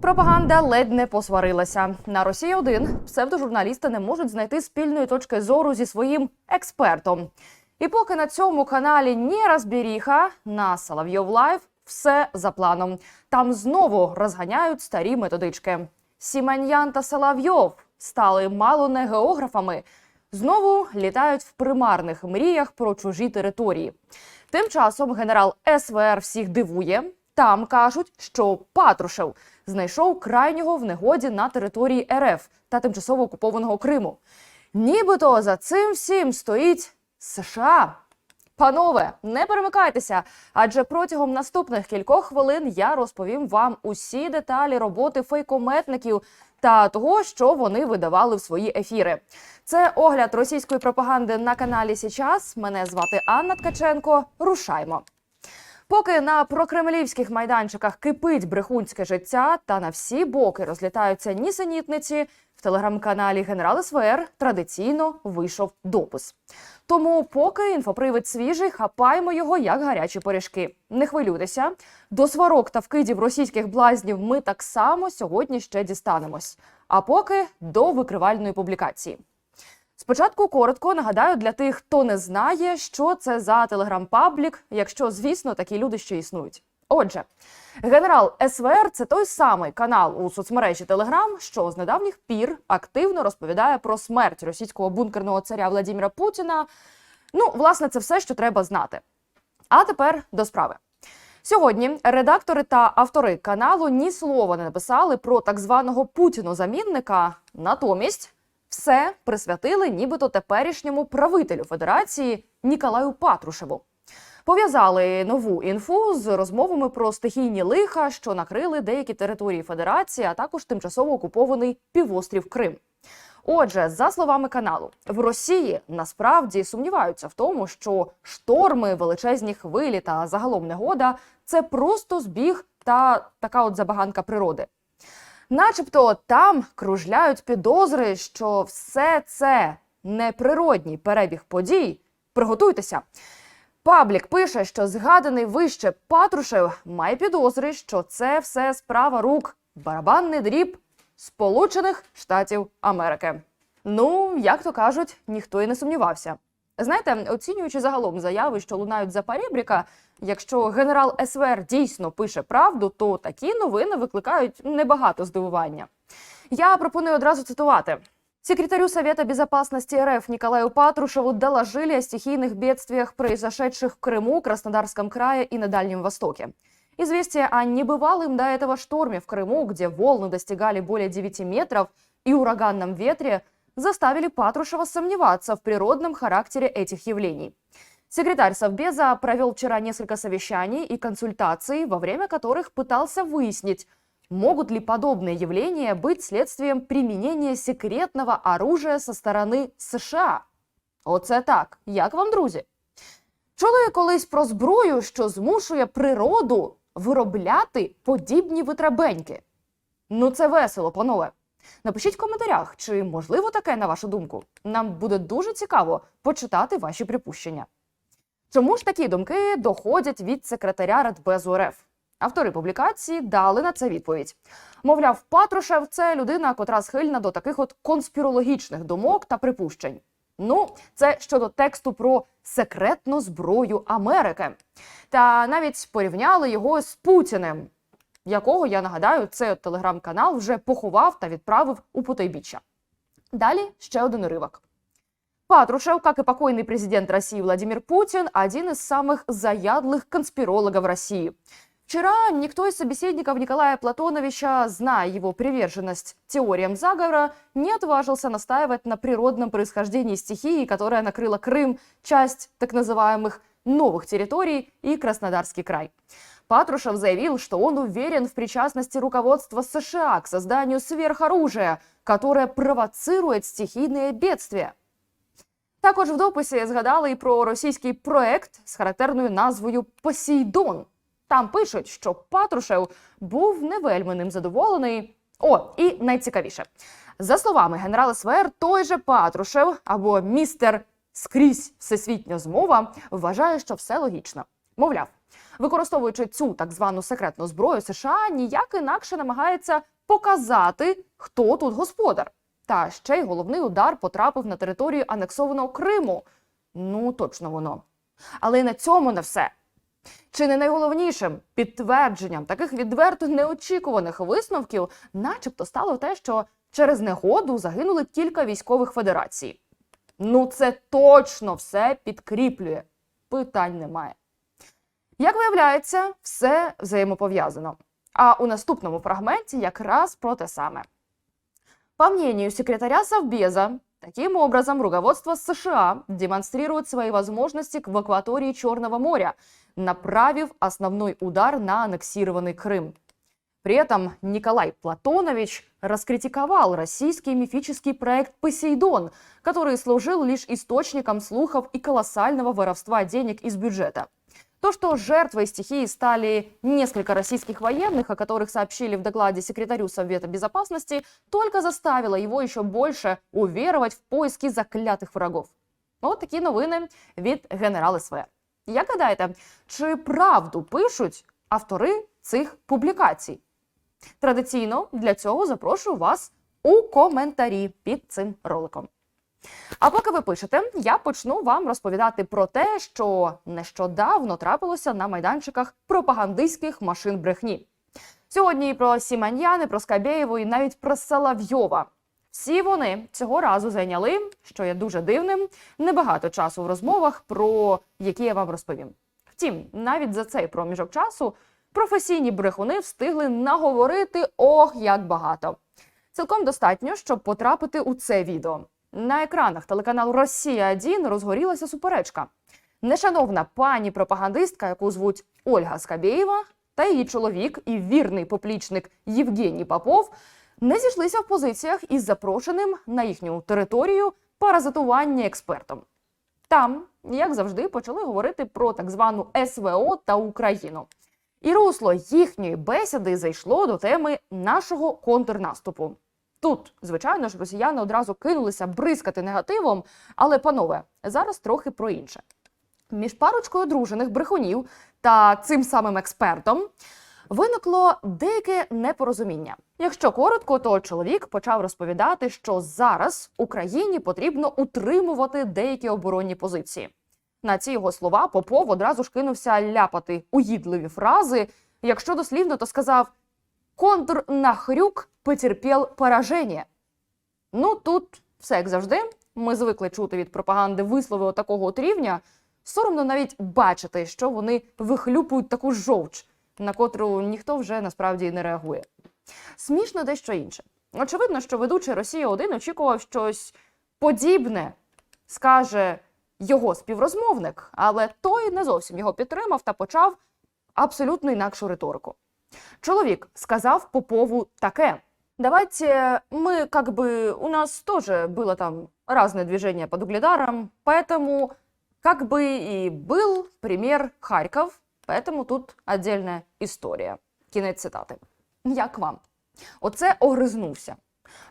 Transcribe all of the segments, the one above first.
Пропаганда ледь не посварилася. На Росії 1 псевдожурналісти не можуть знайти спільної точки зору зі своїм експертом. І поки на цьому каналі ні розбіріха, на Соловйов Лайв все за планом. Там знову розганяють старі методички. Сіманьян та Соловйов стали мало не географами. Знову літають в примарних мріях про чужі території. Тим часом генерал СВР всіх дивує. Там кажуть, що Патрушев знайшов крайнього в негоді на території РФ та тимчасово окупованого Криму. Нібито за цим всім стоїть США. Панове, не перемикайтеся, адже протягом наступних кількох хвилин я розповім вам усі деталі роботи фейкометників та того, що вони видавали в свої ефіри. Це огляд російської пропаганди на каналі Січас. Мене звати Анна Ткаченко. Рушаймо. Поки на прокремлівських майданчиках кипить брехунське життя та на всі боки розлітаються нісенітниці, в телеграм-каналі Генерал СВР традиційно вийшов допис. Тому, поки інфопривід свіжий, хапаємо його як гарячі пиріжки. Не хвилюйтеся, до сварок та вкидів російських блазнів ми так само сьогодні ще дістанемось. А поки до викривальної публікації. Спочатку коротко нагадаю для тих, хто не знає, що це за телеграм-паблік, якщо, звісно, такі люди ще існують. Отже, генерал СВР це той самий канал у соцмережі Телеграм, що з недавніх пір активно розповідає про смерть російського бункерного царя Владимира Путіна. Ну, власне, це все, що треба знати. А тепер до справи. Сьогодні редактори та автори каналу ні слова не написали про так званого Путіну-замінника. Натомість все присвятили нібито теперішньому правителю Федерації Ніколаю Патрушеву. Пов'язали нову інфу з розмовами про стихійні лиха, що накрили деякі території Федерації, а також тимчасово окупований півострів Крим. Отже, за словами каналу, в Росії насправді сумніваються в тому, що шторми, величезні хвилі та загалом негода це просто збіг та така от забаганка природи. Начебто там кружляють підозри, що все це неприродній перебіг подій. Приготуйтеся. Паблік пише, що згаданий вище Патрушев має підозри, що це все справа рук барабанний дріб Сполучених Штатів Америки. Ну, як то кажуть, ніхто і не сумнівався. Знаєте, оцінюючи загалом заяви, що лунають за Парібріка, якщо генерал СВР дійсно пише правду, то такі новини викликають небагато здивування. Я пропоную одразу цитувати. Секретарю Совета Безопасности РФ Николаю Патрушеву доложили о стихийных бедствиях, произошедших в Крыму, Краснодарском крае и на Дальнем Востоке. Известие о небывалом до этого шторме в Крыму, где волны достигали более 9 метров, и ураганном ветре заставили Патрушева сомневаться в природном характере этих явлений. Секретарь Совбеза провел вчера несколько совещаний и консультаций, во время которых пытался выяснить, могут ли подобные явления быть следствием применения секретного оружия со сторони США. Оце так. Як вам, друзі? Чули колись про зброю, що змушує природу виробляти подібні витребеньки? Ну, це весело, панове. Напишіть в коментарях, чи можливо таке на вашу думку. Нам буде дуже цікаво почитати ваші припущення. Чому ж такі думки доходять від секретаря Радбезу РФ? Автори публікації дали на це відповідь. Мовляв, Патрушев це людина, котра схильна до таких от конспірологічних думок та припущень. Ну, це щодо тексту про секретну зброю Америки. Та навіть порівняли його з Путіним, якого я нагадаю, цей от телеграм-канал вже поховав та відправив у потайбіччя. Далі ще один уривок. Патрушев, как и покойный президент России Владимир Путин, один из самых заядлых конспирологов России. Вчера никто из собеседников Николая Платоновича, зная его приверженность теориям заговора, не отважился настаивать на природном происхождении стихии, которая накрыла Крым, часть так называемых новых территорий и Краснодарский край. Патрушев заявил, что он уверен в причастности руководства США к созданию сверхоружия, которое провоцирует стихийные бедствия. Також в дописі згадали і про російський проект з характерною назвою Посейдон. Там пишуть, що Патрушев був не вельми ним задоволений. О, і найцікавіше. За словами генерала СВР, той же Патрушев або містер скрізь всесвітня змова вважає, що все логічно. Мовляв, Використовуючи цю так звану секретну зброю, США ніяк інакше намагається показати, хто тут господар. Та ще й головний удар потрапив на територію анексованого Криму. Ну, точно воно. Але й на цьому не все. Чи не найголовнішим підтвердженням таких відверто неочікуваних висновків, начебто, стало те, що через негоду загинули кілька військових федерацій. Ну, це точно все підкріплює. Питань немає. Як виявляється, все взаємопов'язано. А у наступному фрагменті якраз про те саме. По мнению секретаря Совбеза, таким образом руководство США демонстрирует свои возможности в акватории Черного моря, направив основной удар на аннексированный Крым. При этом Николай Платонович раскритиковал российский мифический проект «Посейдон», который служил лишь источником слухов и колоссального воровства денег из бюджета. То, что жертвой стихии стали несколько российских военных, о которых сообщили в докладе секретарю Совета Безопасности, только заставило его еще больше уверовать в поиски заклятых врагов. От такі новини від генерала СВ. Як гадаєте, чи правду пишуть автори цих публікацій? Традиційно для цього запрошую вас у коментарі під цим роликом. А поки ви пишете, я почну вам розповідати про те, що нещодавно трапилося на майданчиках пропагандистських машин брехні. Сьогодні і про Сіманьяни, про Скабєєву і навіть про Соловйова. Всі вони цього разу зайняли, що є дуже дивним, небагато часу в розмовах, про які я вам розповім. Втім, навіть за цей проміжок часу професійні брехуни встигли наговорити ох як багато. Цілком достатньо, щоб потрапити у це відео. На екранах телеканалу Росія 1 розгорілася суперечка. Нешановна пані пропагандистка, яку звуть Ольга Скабєєва, та її чоловік і вірний поплічник Євгеній Попов не зійшлися в позиціях із запрошеним на їхню територію паразитування експертом. Там, як завжди, почали говорити про так звану СВО та Україну. І русло їхньої бесіди зайшло до теми нашого контрнаступу. Тут, звичайно ж, росіяни одразу кинулися бризкати негативом, але, панове, зараз трохи про інше. Між парочкою дружених брехунів та цим самим експертом виникло деяке непорозуміння. Якщо коротко, то чоловік почав розповідати, що зараз Україні потрібно утримувати деякі оборонні позиції. На ці його слова Попов одразу ж кинувся ляпати уїдливі фрази. Якщо дослівно, то сказав контрнахрюк потерпів пораження. Ну тут все як завжди. Ми звикли чути від пропаганди вислови отакого от рівня. Соромно навіть бачити, що вони вихлюпують таку жовч, на котру ніхто вже насправді не реагує. Смішно дещо інше. Очевидно, що ведучий Росія 1 очікував щось подібне, скаже його співрозмовник, але той не зовсім його підтримав та почав абсолютно інакшу риторику. Чоловік сказав Попову таке. Давайте мы как бы... У нас тоже было там разное движение под Угледаром, поэтому как бы и был пример Харьков, поэтому тут отдельная історія. Кінець цитати. Як вам? Оце огризнувся.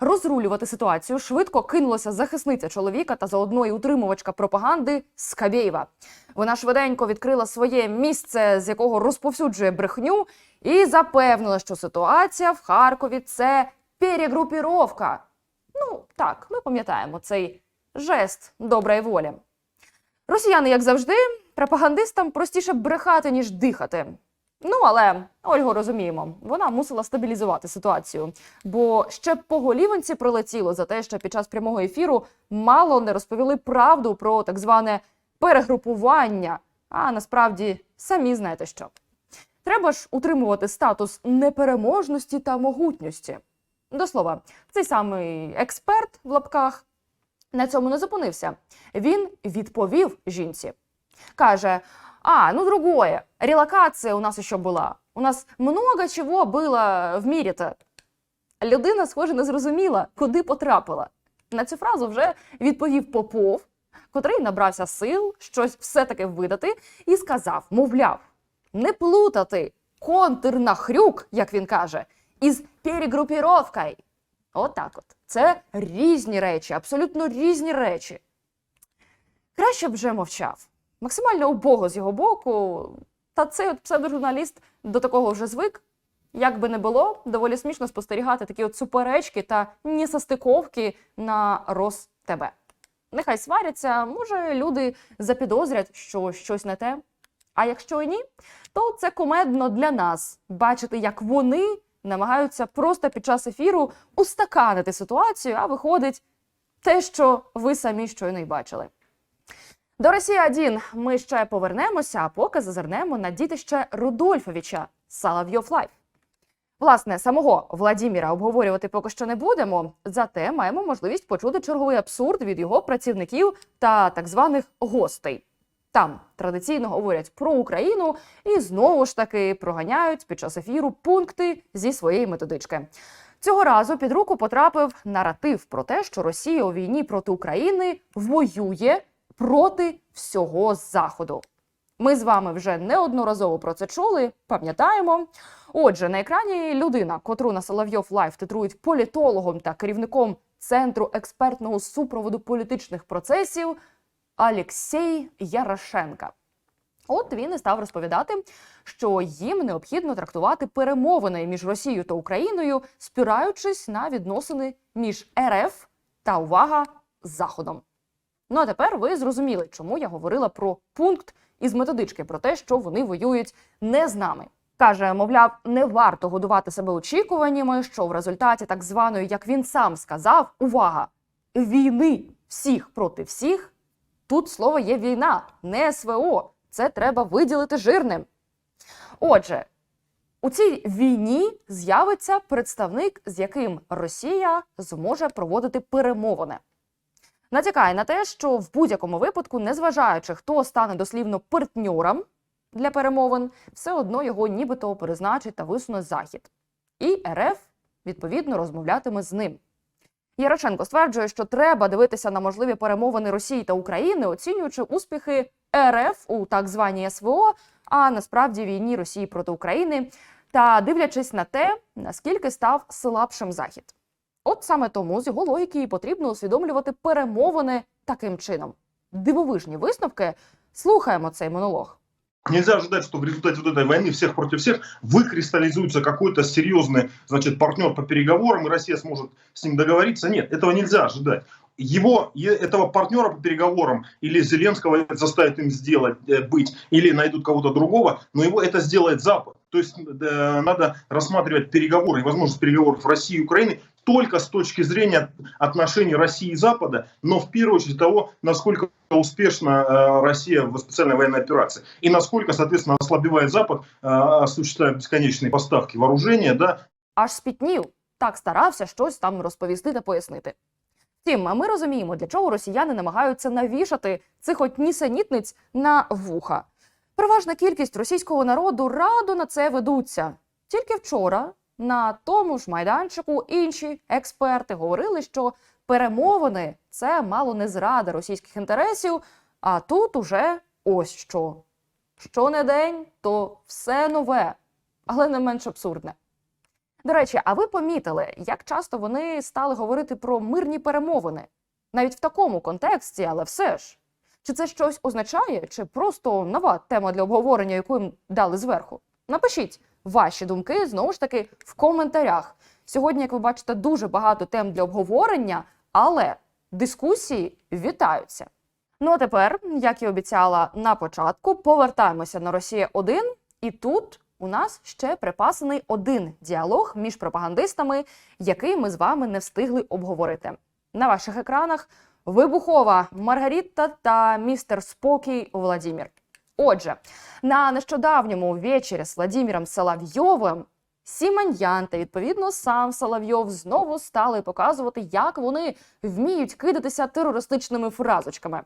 Розрулювати ситуацію швидко кинулася захисниця чоловіка та заодно і утримувачка пропаганди Скабєєва. Вона швиденько відкрила своє місце, з якого розповсюджує брехню, і запевнила, що ситуація в Харкові це перегрупіровка. Ну так, ми пам'ятаємо цей жест доброї волі. Росіяни, як завжди, пропагандистам простіше брехати, ніж дихати. Ну, але Ольгу розуміємо, вона мусила стабілізувати ситуацію. Бо ще по голівонці прилетіло за те, що під час прямого ефіру мало не розповіли правду про так зване перегрупування. А насправді самі знаєте що. Треба ж утримувати статус непереможності та могутності. До слова, цей самий експерт в лапках на цьому не зупинився. Він відповів жінці. Каже: А, ну другое. Релокація у нас ще була. У нас много чого було в мірі-то. Людина, схоже, не зрозуміла, куди потрапила. На цю фразу вже відповів Попов, котрий набрався сил щось все-таки видати, і сказав: мовляв, не плутати контрнахрюк, як він каже, із перегрупіровкою. Отак от. Це різні речі, абсолютно різні речі. Краще б вже мовчав. Максимально убого з його боку, Та цей от псевдожурналіст до такого вже звик. Як би не було, доволі смішно спостерігати такі от суперечки та несостиковки на Рос ТБ. Нехай сваряться, може, люди запідозрять, що щось не те. А якщо і ні, то це кумедно для нас бачити, як вони намагаються просто під час ефіру устаканити ситуацію, а виходить те, що ви самі щойно й бачили. До Росії 1 ми ще повернемося, а поки зазирнемо на дітище Рудольфовича Салавйов Лайф. Власне, самого Владіміра обговорювати поки що не будемо, зате маємо можливість почути черговий абсурд від його працівників та так званих гостей. Там традиційно говорять про Україну і знову ж таки проганяють під час ефіру пункти зі своєї методички. Цього разу під руку потрапив наратив про те, що Росія у війні проти України воює проти всього Заходу. Ми з вами вже неодноразово про це чули, пам'ятаємо. Отже, на екрані людина, котру на Соловйов Лайф титрують політологом та керівником Центру експертного супроводу політичних процесів Алексій Ярошенка. От він і став розповідати, що їм необхідно трактувати перемовини між Росією та Україною, спираючись на відносини між РФ та увага Заходом. Ну а тепер ви зрозуміли, чому я говорила про пункт із методички про те, що вони воюють не з нами. Каже, мовляв, не варто годувати себе очікуваннями, що в результаті так званої, як він сам сказав, увага, війни всіх проти всіх. Тут слово є війна, не СВО. Це треба виділити жирним. Отже, у цій війні з'явиться представник, з яким Росія зможе проводити перемовини. Натякає на те, що в будь-якому випадку, незважаючи, хто стане дослівно партньором для перемовин, все одно його нібито призначить та висуне захід. І РФ відповідно розмовлятиме з ним. Ярошенко стверджує, що треба дивитися на можливі перемовини Росії та України, оцінюючи успіхи РФ у так званій СВО, а насправді війні Росії проти України, та дивлячись на те, наскільки став слабшим захід. От саме тому з його логіки і потрібно усвідомлювати перемовини таким чином. Дивовижні висновки. Слухаємо цей монолог. Нельзя ожидать, что в результате вот этой войны всех против всех выкристаллизуется какой-то серьезный, значит, партнер по переговорам, и Россия сможет с ним договориться. Нет, этого нельзя ожидать. Его, е- этого партнера по переговорам или Зеленского заставит им сделать, э, быть, или найдут кого-то другого, но его это сделает Запад. То есть э, надо рассматривать переговоры и возможность переговоров России и Украины только с точки зрения отношений России и Запада, но в первую очередь того, насколько успешна э, Россия в специальной военной операции и насколько, соответственно, ослабевает Запад, э, осуществляя бесконечные поставки вооружения, да, Аж спітнів, так старався щось там розповісти та пояснити. Втім, ми розуміємо, для чого росіяни намагаються навішати цих от нісенітниць на вуха. Переважна кількість російського народу радо на це ведуться. Тільки вчора на тому ж майданчику інші експерти говорили, що перемовини це мало не зрада російських інтересів, а тут уже ось що. Що не день, то все нове, але не менш абсурдне. До речі, а ви помітили, як часто вони стали говорити про мирні перемовини? Навіть в такому контексті, але все ж. Чи це щось означає, чи просто нова тема для обговорення, яку їм дали зверху? Напишіть ваші думки знову ж таки в коментарях. Сьогодні, як ви бачите, дуже багато тем для обговорення, але дискусії вітаються. Ну а тепер, як і обіцяла на початку, повертаємося на Росія 1 і тут у нас ще припасений один діалог між пропагандистами, який ми з вами не встигли обговорити. На ваших екранах вибухова Маргарита та містер Спокій Владімір. Отже, на нещодавньому вечері з Владіміром Соловйовим Сіманьян та відповідно сам Соловйов знову стали показувати, як вони вміють кидатися терористичними фразочками.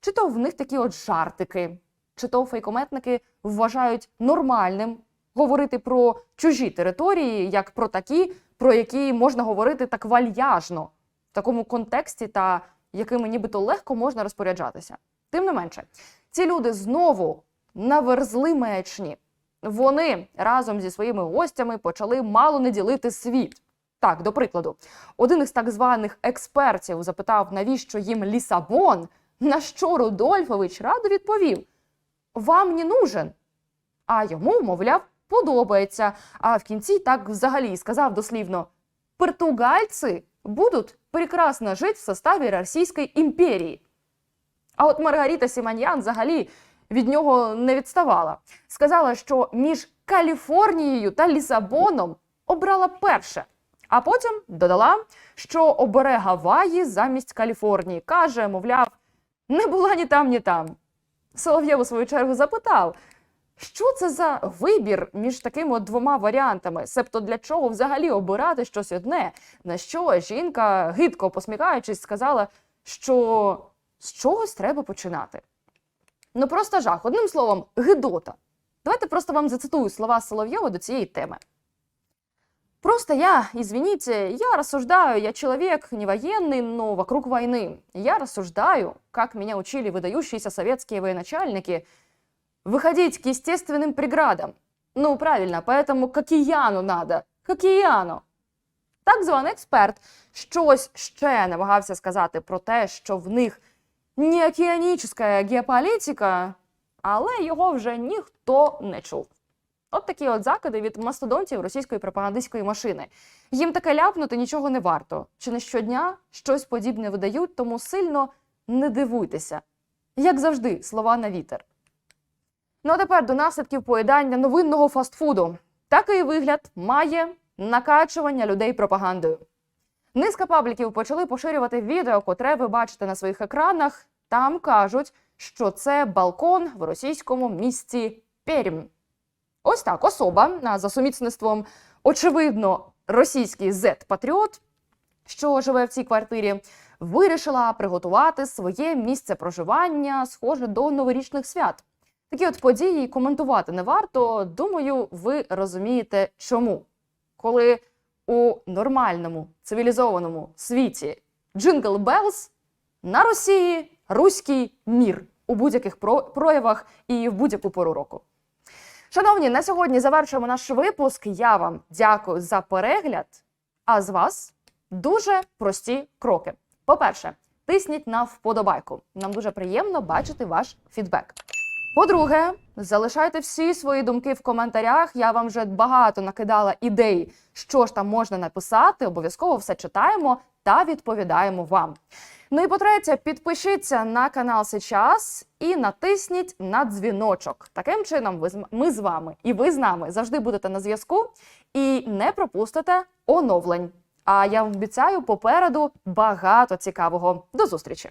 Чи то в них такі от жартики, чи то фейкометники вважають нормальним говорити про чужі території, як про такі, про які можна говорити так вальяжно, в такому контексті та якими нібито легко можна розпоряджатися. Тим не менше, ці люди знову наверзли маячні. Вони разом зі своїми гостями почали мало не ділити світ. Так, до прикладу, один із так званих експертів запитав, навіщо їм Лісабон, на що Рудольфович радо відповів: Вам не нужен. а йому, мовляв, подобається. А в кінці так взагалі сказав дослівно: португальці будуть прекрасно жити в составі Російської імперії. А от Маргарита Сіманьян взагалі від нього не відставала. Сказала, що між Каліфорнією та Лісабоном обрала перше. А потім додала, що обере Гаваї замість Каліфорнії. Каже, мовляв, не була ні там, ні там. Солов'єв у свою чергу запитав, що це за вибір між такими от двома варіантами? Себто для чого взагалі обирати щось одне? На що жінка, гидко посміхаючись, сказала, що з чогось треба починати. Ну просто жах. Одним словом, гидота. Давайте просто вам зацитую слова Соловьева до цієї теми. Просто я, извините, я рассуждаю, я человек не военный, но вокруг войны. Я рассуждаю, как меня учили выдающиеся советские военачальники, выходить к естественным преградам. Ну, правильно, поэтому к океану надо. К океану. Так званий експерт щось ще намагався сказати про те, що в них не океанічна геополітика, але його вже ніхто не чув. От такі от закиди від мастодонтів російської пропагандистської машини. Їм таке ляпнути нічого не варто. Чи не щодня щось подібне видають, тому сильно не дивуйтеся. Як завжди, слова на вітер. Ну а тепер до наслідків поїдання новинного фастфуду. Такий вигляд має накачування людей пропагандою. Низка пабліків почали поширювати відео, котре ви бачите на своїх екранах. Там кажуть, що це балкон в російському місті Пермь. Ось так особа за сумісництвом, очевидно, російський зет-патріот, що живе в цій квартирі, вирішила приготувати своє місце проживання, схоже до новорічних свят. Такі от події коментувати не варто. Думаю, ви розумієте, чому. Коли у нормальному цивілізованому світі Джингл Белс на Росії руський мір у будь-яких проявах і в будь-яку пору року. Шановні, на сьогодні завершуємо наш випуск. Я вам дякую за перегляд. А з вас дуже прості кроки. По-перше, тисніть на вподобайку. Нам дуже приємно бачити ваш фідбек. По-друге, залишайте всі свої думки в коментарях. Я вам вже багато накидала ідей, що ж там можна написати. Обов'язково все читаємо та відповідаємо вам. Ну і по-третє, підпишіться на канал Сейчас і натисніть на дзвіночок. Таким чином, ви з- ми з вами і ви з нами завжди будете на зв'язку і не пропустите оновлень. А я вам обіцяю попереду багато цікавого. До зустрічі!